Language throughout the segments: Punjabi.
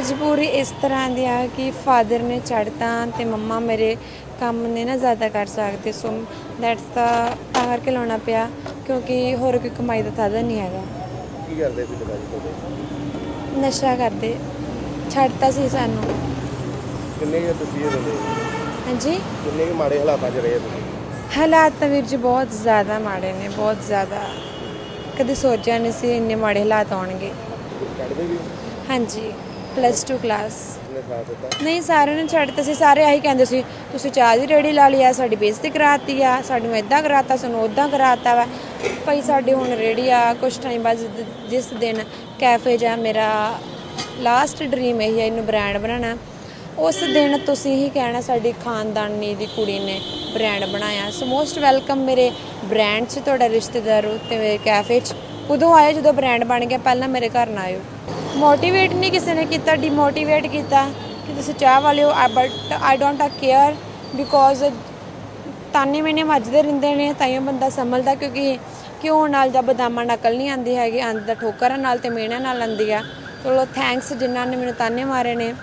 ਮਜਬੂਰੀ ਇਸ ਤਰ੍ਹਾਂ ਦੀ ਆ ਕਿ ਫਾਦਰ ਨੇ ਛੱਡਤਾ ਤੇ ਮੰਮਾ ਮੇਰੇ ਕੰਮ ਨੇ ਨਾ ਜ਼ਿਆਦਾ ਕਰ ਸਕਦੇ ਸੋ ਦੈਟਸ ਦਾ ਤਾਂ ਕਰਕੇ ਲਾਉਣਾ ਪਿਆ ਕਿਉਂਕਿ ਹੋਰ ਕੋਈ ਕਮਾਈ ਦਾ ਸਾਧਨ ਨਹੀਂ ਹੈਗਾ। ਕੀ ਕਰਦੇ ਸੀ ਪਿਤਾ ਜੀ ਤੁਹਾਡੇ? ਨਸ਼ਾ ਕਰਦੇ ਛੱਡਤਾ ਸੀ ਸਾਨੂੰ। ਕਿੰਨੇ ਕੁ ਤੁਸੀਂ ਇਹ ਬੰਦੇ? ਹਾਂਜੀ? ਕਿੰਨੇ ਕੁ ਮਾੜੇ ਹਾਲਾਤਾਂ 'ਚ ਰਹੇ ਤੁਸੀਂ? ਹਾਲਾਤ ਤਾਂ ਵੀਰ ਜੀ ਬਹੁਤ ਜ਼ਿਆਦਾ ਮਾੜੇ ਨੇ ਬਹੁਤ ਜ਼ਿਆਦਾ। ਕਦੇ ਸੋਚਿਆ ਨਹੀਂ ਸੀ ਇੰਨੇ ਮਾੜੇ ਹਾਲਾਤ ਆਉਣਗੇ। ਕੱਢਦੇ ਵੀ ਹਾਂਜੀ। ਪਲੱਸ 2 ਕਲਾਸ ਨੇ ਸਾਥ ਦਿੱਤਾ ਨਹੀਂ, ਸਾਰਿਆਂ ਨੇ ਛੱਡਤਾ ਸੀ, ਸਾਰੇ ਆਹੀ ਕਹਿੰਦੇ ਸੀ, ਤੁਸੀਂ ਚਾਹ ਦੀ ਰੇੜੀ ਲਾ ਲਈ ਆ, ਸਾਡੀ ਬੇਇੱਜ਼ਤੀ ਕਰਾਤੀ ਆ, ਸਾਨੂੰ ਇਦਾਂ ਕਰਾਤਾ, ਸਾਨੂੰ ਉਦਾਂ ਕਰਾਤਾ ਵਾ। ਭਾਈ ਸਾਡੀ ਹੁਣ ਰੇੜੀ ਆ ਕੁਝ ਟਾਈਮ ਬਾਅਦ ਜਿੱਦ- ਜਿਸ ਦਿਨ ਕੈਫੇ ਜਾ ਮੇਰਾ ਲਾਸਟ ਡ੍ਰੀਮ ਇਹ ਹੈ ਇਹਨੂੰ ਬ੍ਰਾਂਡ ਬਣਾਉਣਾ। ਉਸ ਦਿਨ ਤੁਸੀਂ ਹੀ ਕਹਿਣਾ, ਸਾਡੀ ਖਾਨਦਾਨੀ ਦੀ ਕੁੜੀ ਨੇ ਬ੍ਰਾਂਡ ਬਣਾਇਆ। ਸੋ ਮੋਸਟ ਵੈਲਕਮ ਮੇਰੇ ਬ੍ਰਾਂਡ 'ਚ, ਤੁਹਾਡਾ ਰਿਸ਼ਤੇਦਾਰ ਹੋ ਤੇ ਮੇਰੇ ਕੈਫੇ 'ਚ। ਉਦੋਂ ਆਏ ਜਦੋਂ ਬ੍ਰਾਂਡ ਬਣ ਗਿਆ, ਪਹਿਲਾਂ ਮੇਰੇ ਘਰ ਨਾ ਆਇਓ। ਮੋਟੀਵੇਟ ਨਹੀਂ ਕਿਸੇ ਨੇ ਕੀਤਾ ਡੀਮੋਟੀਵੇਟ ਕੀਤਾ ਕਿ ਤੁਸੀਂ ਚਾਹ ਵਾਲੇ ਹੋ but I don't care because ਤਾਨੇ ਮੈਨੇ ਵੱਜਦੇ ਰਹਿੰਦੇ ਨੇ ਤਾਈਓ ਬੰਦਾ ਸੰਭਲਦਾ ਕਿਉਂਕਿ ਘਿਓ ਨਾਲ ਜਾਂ ਬਦਾਮਾਂ ਨਕਲ ਨਹੀਂ ਆਉਂਦੀ ਹੈਗੀ ਆਂਦੀ ਤਾਂ ਠੋਕਰਾਂ ਨਾਲ ਤੇ ਮਿਹਨਤ ਨਾਲ ਆਉਂਦੀ ਆ। ਚਲੋ ਥੈਂਕਸ ਜਿਨ੍ਹਾਂ ਨੇ ਮੈਨੂੰ ਤਾਨੇ ਮਾਰੇ ਨੇ।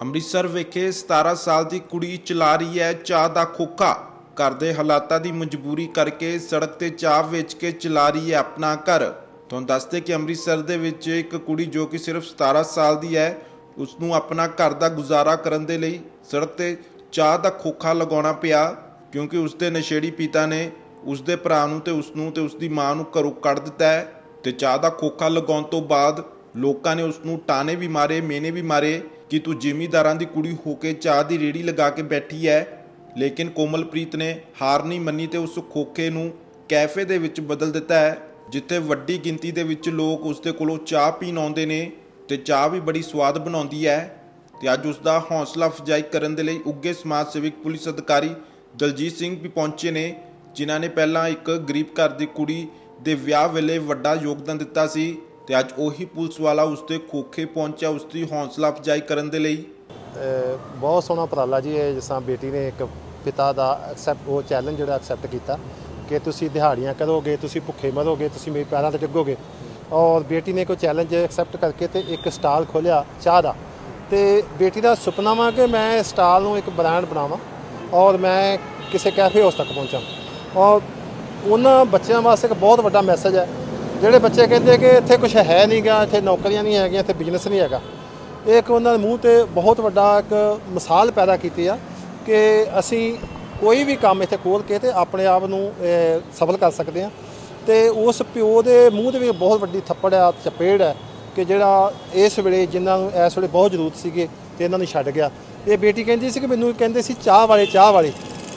ਅੰਮ੍ਰਿਤਸਰ ਵਿਖੇ 17 ਸਾਲ ਦੀ ਕੁੜੀ ਚਲਾ ਰਹੀ ਹੈ ਚਾਹ ਦਾ ਖੋਖਾ। ਘਰ ਦੇ ਹਾਲਾਤਾਂ ਦੀ ਮਜਬੂਰੀ ਕਰਕੇ ਸੜਕ ਤੇ ਚਾਹ ਵੇਚ ਕੇ ਚਲਾ ਰਹੀ ਹੈ ਆਪਣਾ ਘਰ। ਤੁਹਾਨੂੰ ਦੱਸਦੇ ਕਿ ਅੰਮ੍ਰਿਤਸਰ ਦੇ ਵਿੱਚ ਇੱਕ ਕੁੜੀ ਜੋ ਕਿ ਸਿਰਫ 17 ਸਾਲ ਦੀ ਹੈ ਉਸ ਨੂੰ ਆਪਣਾ ਘਰ ਦਾ ਗੁਜ਼ਾਰਾ ਕਰਨ ਦੇ ਲਈ ਸੜਕ ਤੇ ਚਾਹ ਦਾ ਖੋਖਾ ਲਗਾਉਣਾ ਪਿਆ, ਕਿਉਂਕਿ ਉਸ ਦੇ ਨਸ਼ੇੜੀ ਪਿਤਾ ਨੇ ਉਸ ਦੇ ਭਰਾ ਨੂੰ ਤੇ ਉਸ ਨੂੰ ਤੇ ਉਸ ਦੀ ਮਾਂ ਨੂੰ ਘਰੋਂ ਕੱਢ ਦਿੱਤਾ ਹੈ ਤੇ ਚਾਹ ਦਾ ਖੋਖਾ ਲਗਾਉਣ ਤੋਂ ਬਾਅਦ ਲੋਕਾਂ ਨੇ ਉਸ ਨੂੰ ਟਾਣੇ ਵੀ ਮਾਰੇ, ਮੇਨੇ ਵੀ ਮਾਰੇ ਕਿ ਤੂੰ ਜ਼ਿਮੀਦਾਰਾਂ ਦੀ ਕੁੜੀ ਹੋ ਕੇ ਚਾਹ ਦੀ ਰੇੜੀ ਲਗਾ ਕੇ ਬੈਠੀ ਹੈ। ਲੇਕਿਨ ਕੋਮਲਪ੍ਰੀਤ ਨੇ ਹਾਰ ਨਹੀਂ ਮੰਨੀ ਤੇ ਉਸ ਖੋਖੇ ਨੂੰ ਕੈਫੇ ਦੇ ਵਿੱਚ ਬਦਲ ਦਿੱਤਾ ਹੈ। ਜਿੱਥੇ ਵੱਡੀ ਗਿਣਤੀ ਦੇ ਵਿੱਚ ਲੋਕ ਉਸ ਦੇ ਕੋਲੋਂ ਚਾਹ ਪੀਣ ਆਉਂਦੇ ਨੇ ਤੇ ਚਾਹ ਵੀ ਬੜੀ ਸਵਾਦ ਬਣਾਉਂਦੀ ਹੈ। ਤੇ ਅੱਜ ਉਸ ਦਾ ਹੌਸਲਾ ਅਫਜ਼ਾਈ ਕਰਨ ਦੇ ਲਈ ਉੱਗੇ ਸਮਾਜ ਸੇਵਕ ਪੁਲਿਸ ਅਧਿਕਾਰੀ ਦਲਜੀਤ ਸਿੰਘ ਵੀ ਪਹੁੰਚੇ ਨੇ, ਜਿਨ੍ਹਾਂ ਨੇ ਪਹਿਲਾਂ ਇੱਕ ਗਰੀਬ ਘਰ ਦੀ ਕੁੜੀ ਦੇ ਵਿਆਹ ਵੇਲੇ ਵੱਡਾ ਯੋਗਦਾਨ ਦਿੱਤਾ ਸੀ ਤੇ ਅੱਜ ਉਹੀ ਪੁਲਿਸ ਵਾਲਾ ਉਸ ਦੇ ਖੋਖੇ ਪਹੁੰਚਿਆ ਉਸ ਦੀ ਹੌਸਲਾ ਅਫਜ਼ਾਈ ਕਰਨ ਦੇ ਲਈ। ਬਹੁਤ ਸੋਹਣਾ ਉਪਰਾਲਾ ਜੀ ਇਹ, ਜਿਸ ਤਰ੍ਹਾਂ ਬੇਟੀ ਨੇ ਇੱਕ ਪਿਤਾ ਦਾ ਐਕਸੈਪਟ ਉਹ ਚੈਲੰਜ ਜਿਹੜਾ ਐਕਸੈਪਟ ਕੀਤਾ। ਕਿ ਤੁਸੀਂ ਦਿਹਾੜੀਆਂ ਕਰੋਗੇ, ਤੁਸੀਂ ਭੁੱਖੇ ਮਰੋਗੇ, ਤੁਸੀਂ ਮੇਰੇ ਪੈਰਾਂ ਤੇ ਡਿੱਗੋਗੇ। ਔਰ ਬੇਟੀ ਨੇ ਕੋਈ ਚੈਲੰਜ ਐਕਸੈਪਟ ਕਰਕੇ ਤੇ ਇੱਕ ਸਟਾਲ ਖੋਲਿਆ ਚਾਹ ਦਾ। ਤੇ ਬੇਟੀ ਦਾ ਸੁਪਨਾ ਵਾ ਕਿ ਮੈਂ ਇਸ ਸਟਾਲ ਨੂੰ ਇੱਕ ਬ੍ਰਾਂਡ ਬਣਾਵਾਂ ਔਰ ਮੈਂ ਕਿਸੇ ਕੈਫੇ ਹਾਊਸ ਤੱਕ ਪਹੁੰਚਾਂ। ਔਰ ਉਹਨਾਂ ਬੱਚਿਆਂ ਵਾਸਤੇ ਇੱਕ ਬਹੁਤ ਵੱਡਾ ਮੈਸੇਜ ਹੈ। ਜਿਹੜੇ ਬੱਚੇ ਕਹਿੰਦੇ ਕਿ ਇੱਥੇ ਕੁਝ ਹੈ ਨਹੀਂਗਾ ਇੱਥੇ ਨੌਕਰੀਆਂ ਨਹੀਂ ਹੈਗੀਆਂ, ਇੱਥੇ ਬਿਜ਼ਨਸ ਨਹੀਂ ਹੈਗਾ। ਇਹ ਇੱਕ ਉਹਨਾਂ ਦੇ ਮੂੰਹ ਤੇ ਬਹੁਤ ਵੱਡਾ ਇੱਕ ਮਿਸਾਲ ਪੈਦਾ ਕੀਤੀ ਆ ਕਿ ਅਸੀਂ ਕੋਈ ਵੀ ਕੰਮ ਇੱਥੇ ਖੋਲ ਕੇ ਤੇ ਆਪਣੇ ਆਪ ਨੂੰ ਸਫਲ ਕਰ ਸਕਦੇ ਆ ਤੇ ਉਸ ਪਿਓ ਦੇ ਮੂੰਹ ਦੇ ਵਿੱਚ ਬਹੁਤ ਵੱਡੀ ਥੱਪੜ ਆ, ਚਪੇੜ ਹੈ ਕਿ ਜਿਹੜਾ ਇਸ ਵੇਲੇ ਜਿਨ੍ਹਾਂ ਨੂੰ ਇਸ ਵੇਲੇ ਬਹੁਤ ਜ਼ਰੂਰਤ ਸੀਗੇ ਤੇ ਇਹਨਾਂ ਨੂੰ ਛੱਡ ਗਿਆ। ਇਹ ਬੇਟੀ ਕਹਿੰਦੀ ਸੀ ਕਿ ਮੈਨੂੰ ਕਹਿੰਦੇ ਸੀ, ਚਾਹ ਵਾਲੇ ਚਾਹ ਵਾਲੇ।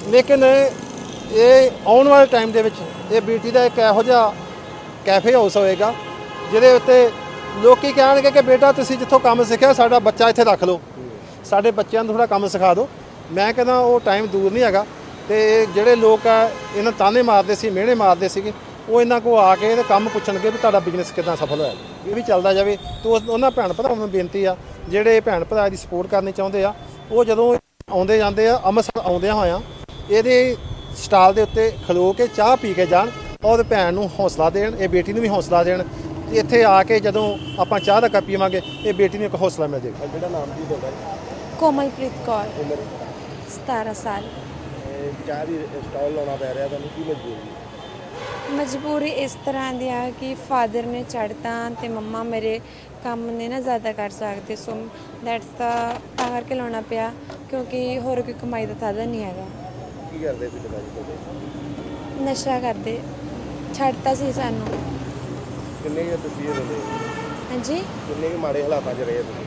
ਲੇਕਿਨ ਇਹ ਆਉਣ ਵਾਲੇ ਟਾਈਮ ਦੇ ਵਿੱਚ ਇਹ ਬੇਟੀ ਦਾ ਇੱਕ ਇਹੋ ਜਿਹਾ ਕੈਫੇ ਹਾਊਸ ਹੋਏਗਾ, ਜਿਹਦੇ ਉੱਤੇ ਲੋਕੀ ਕਹਿਣਗੇ ਕਿ ਬੇਟਾ ਤੁਸੀਂ ਜਿੱਥੋਂ ਕੰਮ ਸਿੱਖਿਆ, ਸਾਡਾ ਬੱਚਾ ਇੱਥੇ ਰੱਖ ਲਓ। ਸਾਡੇ ਬੱਚਿਆਂ ਨੂੰ ਥੋੜਾ ਕੰਮ ਸਿਖਾ ਦਿਓ। ਮੈਂ ਕਹਿੰਦਾ ਉਹ ਟਾਈਮ ਦੂਰ ਨਹੀਂ ਹੈਗਾ। ਤੇ ਜਿਹੜੇ ਲੋਕ ਆ ਇਹਨਾਂ ਤਾਨੇ ਮਾਰਦੇ ਸੀ ਮਿਹਣੇ ਮਾਰਦੇ ਸੀਗੇ। ਉਹ ਇਹਨਾਂ ਕੋ ਆ ਕੇ ਤੇ ਕੰਮ ਪੁੱਛਣਗੇ ਵੀ ਤੁਹਾਡਾ ਬਿਜ਼ਨਸ ਕਿਦਾਂ ਸਫਲ ਹੋਇਆ। ਇਹ ਵੀ ਚੱਲਦਾ ਜਾਵੇ। ਤੇ ਉਸ- ਉਹਨਾਂ ਭੈਣ ਭਰਾਵਾਂ ਨੂੰ ਬੇਨਤੀ ਆ ਜਿਹੜੇ ਭੈਣ ਭਰਾ ਦੀ ਸਪੋਰਟ ਕਰਨੀ ਚਾਹੁੰਦੇ ਆ ਉਹ ਜਦੋਂ ਆਉਂਦੇ ਜਾਂਦੇ ਆ ਅੰਮ੍ਰਿਤਸਰ ਆਉਂਦਿਆਂ ਹੋਇਆਂ ਇਹਦੇ ਸਟਾਲ ਦੇ ਉੱਤੇ ਖਲੋ ਕੇ ਚਾਹ ਪੀ ਕੇ ਜਾਣ ਔਰ ਭੈਣ ਨੂੰ ਹੌਸਲਾ ਦੇਣ ਇਹ ਬੇਟੀ ਨੂੰ ਵੀ ਹੌਸਲਾ ਦੇਣ। ਤੇ ਇੱਥੇ ਆ ਕੇ ਜਦੋਂ ਆਪਾਂ ਚਾਹ ਦਾ ਕੱਪ ਪੀਵਾਂਗੇ ਇਹ ਬੇਟੀ ਨੂੰ ਇੱਕ ਹੌਸਲਾ ਮਿਲ ਜਾਏਗਾ। ਜਿਹੜਾ ਨਾਮ ਕੀ ਤੁਹਾਡਾ? ਕੋਮਲਪ੍ਰੀਤ ਕੌਰ ਉਮਰ? 17 ਸਾਲ। ਚਾਹ ਦੀ ਸਟਾਲ ਲਾਉਣਾ ਪੈ ਰਿਹਾ ਤੁਹਾਨੂੰ ਕੀ ਮਜਬੂਰੀ ਮਜਬੂਰੀ ਇਸ ਤਰ੍ਹਾਂ ਦੀ ਆ ਕਿ ਫਾਦਰ ਨੇ ਛੱਡਤਾ ਤੇ ਮੰਮਾ ਮੇਰੇ ਕੰਮ ਨੇ ਨਾ ਜ਼ਿਆਦਾ ਕਰ ਸਕਦੇ ਸੋ ਦੈਟਸ ਦਾ ਤਾਂ ਕਰਕੇ ਲਾਉਣਾ ਪਿਆ ਕਿਉਂਕਿ ਹੋਰ ਕੋਈ ਕਮਾਈ ਦਾ ਸਾਧਨ ਨਹੀਂ ਹੈਗਾ। ਕੀ ਕਰਦੇ ਸੀ ਜੀ ਤੁਹਾਡੇ? ਨਸ਼ਾ ਕਰਦੇ ਛੱਡਤਾ ਸੀ ਸਾਨੂੰ। ਕਿੰਨੇ ਕੁ ਤੁਸੀਂ ਇਹ ਬੰਦੇ ਹਾਂਜੀ? ਕਿੰਨੇ ਕੁ ਮਾੜੇ ਹਾਲਾਤਾਂ 'ਚ ਰਹੇ ਤੁਸੀਂ?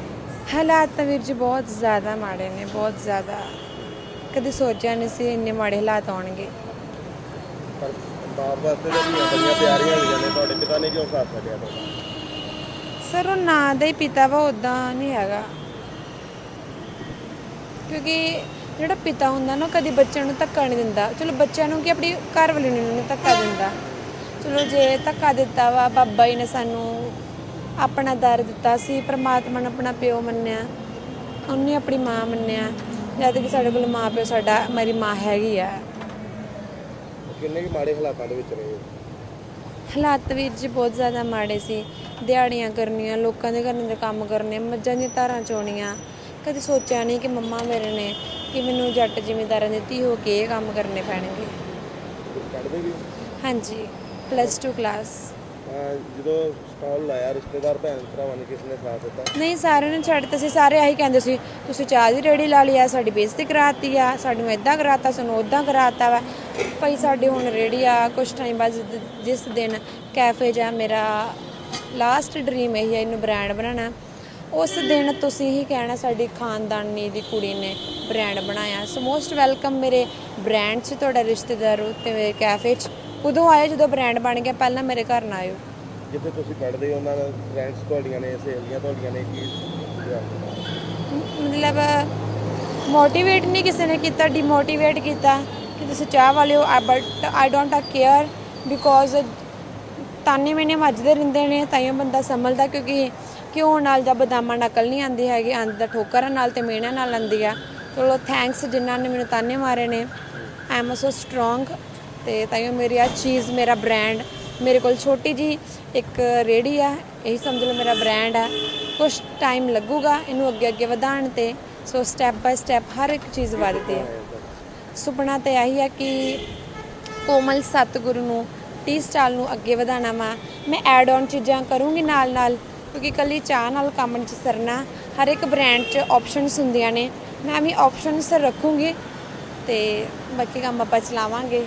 ਹਾਲਾਤ ਤਾਂ ਵੀਰ ਜੀ ਬਹੁਤ ਜ਼ਿਆਦਾ ਮਾੜੇ ਨੇ ਬਹੁਤ ਜ਼ਿਆਦਾ। ਕਦੇ ਸੋਚਿਆ ਨਹੀਂ ਸੀ ਇੰਨੇ ਮਾੜੇ ਹਾਲਾਤ ਆਉਣਗੇ। ਪਰ ਬਾਪ ਵਾਸਤੇ ਜਿਹੜੀਆਂ ਬੜੀਆਂ ਤਿਆਰੀਆਂ ਹੋਈਆਂ ਨੇ ਤੁਹਾਡੇ ਪਿਤਾ ਨੇ ਕਿਉਂ ਸਾਥ ਛੱਡਿਆ ਤੁਹਾਡਾ? ਸਰ ਉਹ ਨਾਂ ਦਾ ਹੀ ਪਿਤਾ ਵਾ ਉਦਾਂ ਨਹੀਂ ਹੈਗਾ। ਕਿਉਂਕਿ ਜਿਹੜਾ ਪਿਤਾ ਹੁੰਦਾ ਨਾ ਉਹ ਕਦੀ ਬੱਚਿਆਂ ਨੂੰ ਧੱਕਾ ਨਹੀਂ ਦਿੰਦਾ। ਚਲੋ ਬੱਚਿਆਂ ਨੂੰ ਕਿ ਆਪਣੀ ਘਰ ਵਾਲੀ ਨੂੰ ਨਹੀਂ ਧੱਕਾ ਦਿੰਦਾ। ਚਲੋ ਜੇ ਧੱਕਾ ਦਿੱਤਾ ਵਾ ਬਾਬਾ ਜੀ ਨੇ ਸਾਨੂੰ ਆਪਣਾ ਦਰ ਦਿੱਤਾ ਸੀ ਪ੍ਰਮਾਤਮਾ ਨੇ ਆਪਣਾ ਪਿਓ ਮੰਨਿਆ ਉਹਨੇ ਆਪਣੀ ਮਾਂ ਮੰਨਿਆ। ਜਦ ਕਿ ਸਾਡੇ ਕੋਲ ਮਾਂ ਪਿਓ ਸਾਡਾ ਮੇਰੀ ਮਾਂ ਹੈਗੀ ਆ। ਕਿੰਨੇ ਕੁ ਮਾੜੇ ਹਾਲਾਤਾਂ ਦੇ ਵਿੱਚ ਰਹੇ? ਹਾਲਾਤ ਵੀਰ ਜੀ ਬਹੁਤ ਜ਼ਿਆਦਾ ਮਾੜੇ ਸੀ। ਦਿਹਾੜੀਆਂ ਕਰਨੀਆਂ ਲੋਕਾਂ ਦੇ ਘਰਾਂ ਦੇ ਕੰਮ ਕਰਨੇ ਮੱਝਾਂ ਦੀਆਂ ਧਾਰਾਂ ਚੋਣੀਆਂ। ਕਦੇ ਸੋਚਿਆ ਨਹੀਂ ਕਿ ਮੰਮਾ ਮੇਰੇ ਨੇ ਕਿ ਮੈਨੂੰ ਜੱਟ ਜ਼ਿਮੀਂਦਾਰਾਂ ਦੀ ਧੀ ਹੋ ਕੇ ਇਹ ਕੰਮ ਕਰਨੇ ਪੈਣਗੇ। ਤੁਸੀਂ ਪੜ੍ਹਦੇ ਵੀ ਹੋ? ਹਾਂਜੀ ਪਲੱਸ 2 ਕਲਾਸ ਜਦੋਂ ਸਟਾਲ ਲਾਇਆ, ਰਿਸ਼ਤੇਦਾਰ, ਭੈਣ ਭਰਾਵਾਂ ਨੇ ਕਿਸ ਨੇ ਸਾਥ ਦਿੱਤਾ? ਨਹੀਂ, ਸਾਰਿਆਂ ਨੇ ਛੱਡਤਾ ਸੀ। ਸਾਰੇ ਆਹੀ ਕਹਿੰਦੇ ਸੀ, ਤੁਸੀਂ ਚਾਹ ਦੀ ਰੇੜੀ ਲਾ ਲਈ ਆ, ਸਾਡੀ ਬੇਇੱਜ਼ਤੀ ਕਰਾਤੀ ਆ, ਸਾਨੂੰ ਇਦਾਂ ਕਰਾਤਾ, ਸਾਨੂੰ ਉਦਾਂ ਕਰਾਤਾ ਵਾ। ਭਾਈ ਸਾਡੇ ਹੁਣ ਰੇੜੀ ਆ, ਕੁਛ ਟਾਈਮ ਬਾਅਦ ਜਿ- ਜਿਸ ਦਿਨ ਕੈਫੇ ਜਾ ਮੇਰਾ ਲਾਸਟ ਡ੍ਰੀਮ ਇਹੀ ਹੈ ਇਹਨੂੰ ਬ੍ਰਾਂਡ ਬਣਾਉਣਾ। ਉਸ ਦਿਨ ਤੁਸੀਂ ਹੀ ਕਹਿਣਾ, ਸਾਡੀ ਖਾਨਦਾਨੀ ਦੀ ਕੁੜੀ ਨੇ ਬ੍ਰਾਂਡ ਬਣਾਇਆ। ਸੋ ਮੋਸਟ ਵੈਲਕਮ ਮੇਰੇ ਬ੍ਰਾਂਡ 'ਚ, ਤੁਹਾਡਾ ਰਿਸ਼ਤੇਦਾਰ ਤੇ ਮੇਰੇ ਕੈਫੇ 'ਚ। ਉਦੋਂ ਆਏ ਜਦੋਂ ਬ੍ਰਾਂਡ ਬਣ ਗਿਆ ਪਹਿਲਾਂ ਮੇਰੇ ਘਰ ਨਾ ਆਇਓ। ਜਿੱਥੇ ਤੁਸੀਂ ਪੜ੍ਹਦੇ ਹੋ ਉਹਨਾਂ ਦੇ ਫਰੈਂਡਸ ਤੁਹਾਡੀਆਂ ਨੇ ਸਹੇਲੀਆਂ ਤੁਹਾਡੀਆਂ ਨੇ ਕੀ ਮਤਲਬ ਮੋਟੀਵੇਟ ਨਹੀਂ ਕਿਸੇ ਨੇ ਕੀਤਾ ਡੀਮੋਟੀਵੇਟ ਕੀਤਾ ਕਿ ਤੁਸੀਂ ਚਾਹ ਵਾਲੇ ਹੋ but I don't care because ਤਾਨੇ ਮੈਨੇ ਵੱਜਦੇ ਰਹਿੰਦੇ ਨੇ ਤਾਈਓ ਬੰਦਾ ਸੰਭਲਦਾ ਕਿਉਂਕਿ ਘਿਓ ਨਾਲ ਜਾਂ ਬਦਾਮਾਂ ਨਕਲ ਨਹੀਂ ਆਉਂਦੀ ਹੈਗੀ ਆਂਦਾ ਠੋਕਰਾਂ ਨਾਲ ਤੇ ਮਿਹਨਤ ਨਾਲ ਆਉਂਦੀ ਆ। ਚਲੋ ਥੈਂਕਸ ਜਿਨ੍ਹਾਂ ਨੇ ਮੈਨੂੰ ਤਾਨੇ ਮਾਰੇ ਨੇ। ਆਈ ਐਮ ਸੋ ਸਟਰੋਂਗ ਤੇ ਤਾਈਓ ਮੇਰੀ ਆ ਚੀਜ਼, ਮੇਰਾ ਬ੍ਰਾਂਡ ਮੇਰੇ ਕੋਲ ਛੋਟੀ ਜੀ ਇੱਕ ਰੇੜੀ ਆ, ਇਹੀ ਸਮਝ ਲਓ ਮੇਰਾ ਬ੍ਰਾਂਡ ਆ। ਕੁਝ ਟਾਈਮ ਲੱਗੂਗਾ ਇਹਨੂੰ ਅੱਗੇ ਅੱਗੇ ਵਧਾਉਣ ਤੇ ਸੋ ਸਟੈਪ ਬਾਈ ਸਟੈਪ ਹਰ ਇੱਕ ਚੀਜ਼ ਵੱਧਦੀ ਹੈ ਸੁਪਨਾ ਤੇ ਆਹੀ ਹੈ ਕਿ ਕੋਮਲ ਸਤਿਗੁਰੂ ਨੂੰ ਟੀ ਸਟਾਲ ਨੂੰ ਅੱਗੇ ਵਧਾਉਣਾ ਵਾ। ਮੈਂ ਐਡ ਆਨ ਚੀਜ਼ਾਂ ਕਰੂੰਗੀ ਨਾਲ ਨਾਲ, ਕਿਉਂਕਿ ਕੱਲੀ ਚਾਹ ਨਾਲ ਕੰਮ 'ਚ ਸਰਨਾ, ਹਰ ਇੱਕ ਬ੍ਰਾਂਡ 'ਚ ਆਪਸ਼ਨਸ ਹੁੰਦੀਆਂ ਨੇ। ਮੈਂ ਵੀ ਆਪਸ਼ਨਸ ਰੱਖੂੰਗੀ ਤੇ ਬਾਕੀ ਕੰਮ ਆਪਾਂ ਚਲਾਵਾਂਗੇ।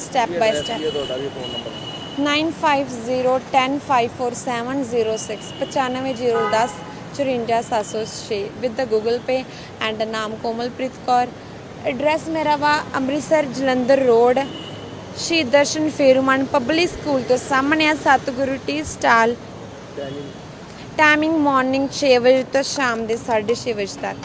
ਸਟੈਪ ਬਾਈ ਸਟੈਪ ਤੁਹਾਡਾ ਵੀ phone number 9501047706 95010 54706 with the Google Pay and ਨਾਮ ਕੋਮਲਪ੍ਰੀਤ ਕੌਰ। ਐਡਰੈਸ ਮੇਰਾ ਵਾ ਅੰਮ੍ਰਿਤਸਰ ਜਲੰਧਰ ਰੋਡ ਸ਼ਹੀਦ ਦਰਸ਼ਨ ਫੇਰੂਮਨ ਪਬਲਿਕ ਸਕੂਲ ਤੋਂ ਸਾਹਮਣੇ ਆ ਸਤਿਗੁਰੂ ਟੀ ਸਟਾਲ। ਟਾਈਮਿੰਗ ਮਾਰਨਿੰਗ 6 ਵਜੇ ਤੋਂ ਸ਼ਾਮ ਦੇ 6:30 ਵਜੇ ਤੱਕ।